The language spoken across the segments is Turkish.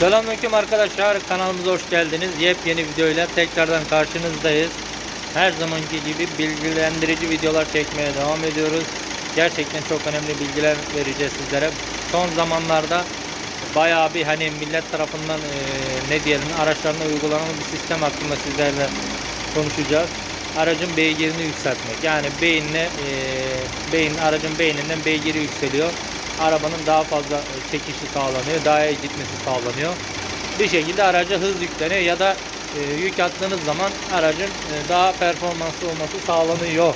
Selamünaleyküm arkadaşlar kanalımıza hoş geldiniz. Yepyeni videoyla tekrardan karşınızdayız. Her zamanki gibi bilgilendirici videolar çekmeye devam ediyoruz. Gerçekten çok önemli bilgiler vereceğiz sizlere. Son zamanlarda bayağı bir hani millet tarafından eee, ne diyelim araçlarına uygulanan bir sistem hakkında sizlerle konuşacağız. Aracın beygirini yükseltmek. Yani beyinle eee, beyin aracın beyninden beygiri yükseliyor. Arabanın daha fazla e, çekişi sağlanıyor, daha iyi gitmesi sağlanıyor. Bir şekilde araca hız yükleniyor ya da e, yük attığınız zaman aracın e, daha performanslı olması sağlanıyor.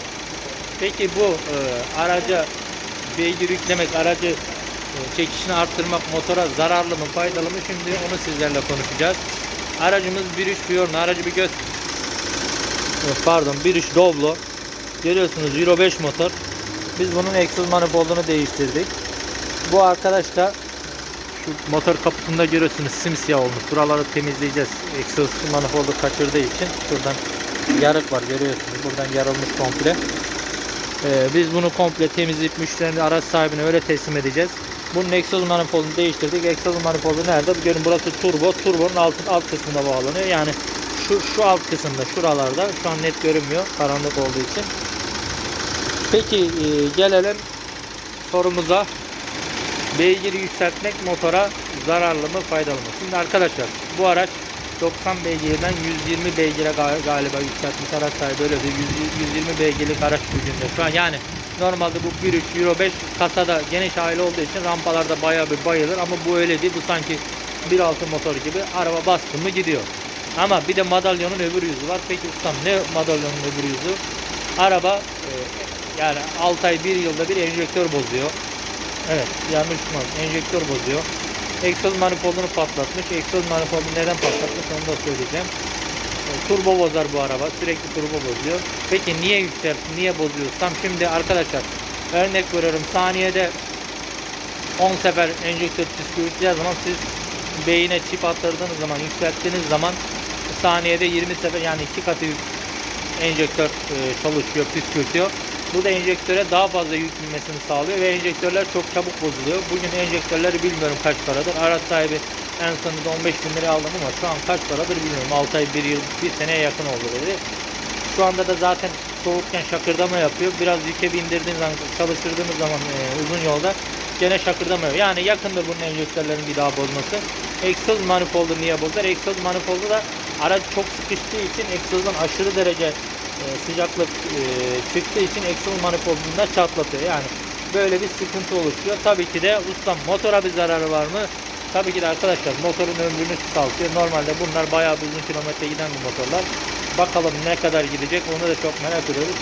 Peki bu e, araca beygir yüklemek, aracı çekişini arttırmak motora zararlı mı, faydalı mı? Şimdi onu sizlerle konuşacağız. Aracımız 1.3 Fiorino. Aracı bir göz pardon 1.3 Doblo. Görüyorsunuz Euro 5 motor. Biz bunun egzoz manifoldunu değiştirdik. Bu arkadaş da şu motor kaputunda görüyorsunuz simsiyah olmuş. Buraları temizleyeceğiz. Egzoz manifoldu kaçırdığı için şuradan yarık var görüyorsunuz. Buradan yarılmış komple. Ee, biz bunu komple temizleyip müşterinin araç sahibine öyle teslim edeceğiz. Bunun egzoz manifoldunu değiştirdik. Egzoz manifoldu nerede? Görün burası turbo. Turbonun alt, alt kısmına bağlanıyor. Yani şu şu alt kısımda şuralarda şu an net görünmüyor karanlık olduğu için. Peki e, gelelim sorumuza. Beygiri yükseltmek motora zararlı mı faydalı mı? Şimdi arkadaşlar bu araç 90 beygirden 120 beygire gal- galiba yükseltmiş araç sahibi öyle. 100 120 beygirlik araç gücünde şu an yani normalde bu 1.3 Euro 5 kasada geniş aile olduğu için rampalarda bayağı bir bayılır ama bu öyle değil bu sanki 1.6 motor gibi araba bastı mı gidiyor. Ama bir de madalyonun öbür yüzü var. Peki ustam ne madalyonun öbür yüzü? Araba e, yani 6 ay 1 yılda bir enjektör bozuyor. Evet yanlış mı? Enjektör bozuyor. Egzoz manifoldunu patlatmış. Egzoz manifoldunu neden patlatmış onu da söyleyeceğim. E, Turbo bozar bu araba. Sürekli turbo bozuyor. Peki niye yükseltti? Niye bozuyor? Tam şimdi arkadaşlar örnek veriyorum saniyede 10 sefer enjektör püskürteceği zaman siz beyine çip attırdığınız zaman yükselttiğiniz zaman saniyede 20 sefer yani iki katı enjektör e, çalışıyor, püskürtüyor. Bu da enjektöre daha fazla yük binmesini sağlıyor ve enjektörler çok çabuk bozuluyor. Bugün enjektörleri bilmiyorum kaç paradır. Araç sahibi en sonunda 15 bin liraya aldım ama şu an kaç paradır bilmiyorum. 6 ay, 1 yıl, 1 seneye yakın oldu dedi. Şu anda da zaten soğukken şakırdama yapıyor. Biraz yüke bindirdiğiniz zaman, çalıştırdığınız zaman e, uzun yolda gene şakırdamıyor. Yani yakındır bunun enjektörlerin bir daha bozması. Egzoz manifoldu niye bozar? Egzoz manifoldu da araç çok sıkıştığı için egzozdan aşırı derece sıcaklık e, çıktığı için egzoz manifoldunda çatlatıyor. Yani böyle bir sıkıntı oluşuyor. Tabii ki de ustam motora bir zararı var mı? Tabii ki de arkadaşlar motorun ömrünü kısaltıyor. Normalde bunlar bayağı uzun kilometre giden bu motorlar. Bakalım ne kadar gidecek onu da çok merak ediyoruz.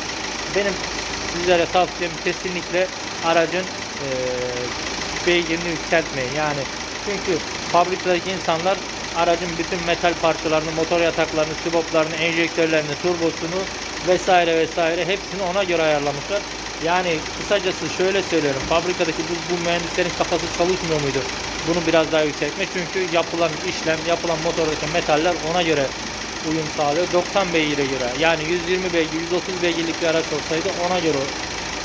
Benim sizlere tavsiyem kesinlikle aracın e, beygirini yükseltmeyin. Yani çünkü fabrikadaki insanlar aracın bütün metal parçalarını, motor yataklarını, siboplarını, enjektörlerini, turbosunu vesaire vesaire hepsini ona göre ayarlamışlar. Yani kısacası şöyle söylüyorum. Fabrikadaki bu, bu mühendislerin kafası çalışmıyor muydu? Bunu biraz daha yükseltmek. Çünkü yapılan işlem, yapılan motordaki metaller ona göre uyum sağlıyor. 90 beygire göre. Yani 120 beygir, 130 beygirlik bir araç olsaydı ona göre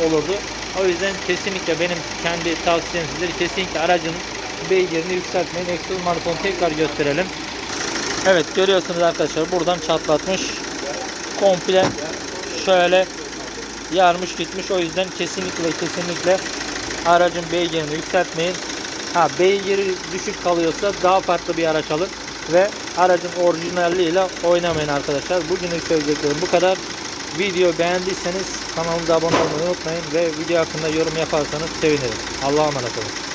olurdu. O yüzden kesinlikle benim kendi tavsiyem sizlere kesinlikle aracın beygirini yükseltmeyin. Egzoz manifoldunu tekrar gösterelim. Evet görüyorsunuz arkadaşlar buradan çatlatmış. Komple şöyle yarmış gitmiş. O yüzden kesinlikle kesinlikle aracın beygirini yükseltmeyin. Ha beygiri düşük kalıyorsa daha farklı bir araç alın ve aracın orijinalliğiyle oynamayın arkadaşlar. Bugünlük söyleyeceklerim bu kadar. Video beğendiyseniz kanalımıza abone olmayı unutmayın ve video hakkında yorum yaparsanız sevinirim. Allah'a emanet olun.